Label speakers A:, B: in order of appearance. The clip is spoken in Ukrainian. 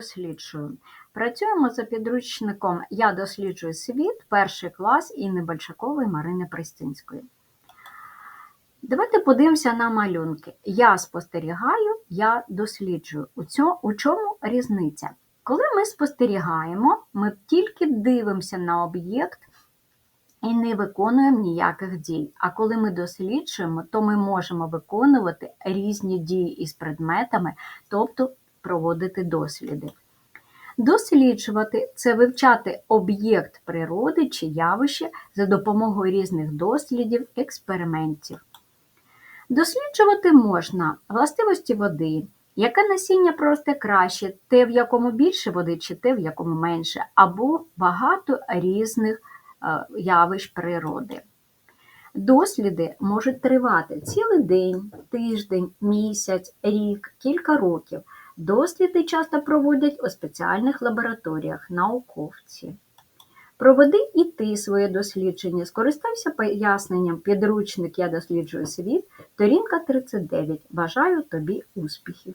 A: досліджую. Працюємо за підручником Я досліджую світ, перший клас Інни Бальшакової Марини Пристинської. Давайте подивимося на малюнки. Я спостерігаю, я досліджую. У, цьому, у чому різниця? Коли ми спостерігаємо, ми тільки дивимося на об'єкт і не виконуємо ніяких дій. А коли ми досліджуємо, то ми можемо виконувати різні дії із предметами, тобто проводити досліди. Досліджувати це вивчати об'єкт природи чи явище за допомогою різних дослідів, експериментів. Досліджувати можна властивості води, яке насіння просте краще, те, в якому більше води, чи те, в якому менше, або багато різних е, явищ природи. Досліди можуть тривати цілий день, тиждень, місяць, рік, кілька років. Досліди часто проводять у спеціальних лабораторіях науковці. Проведи і ти своє дослідження. Скористався поясненням підручник Я досліджую світ, торінка 39. Бажаю тобі успіхів!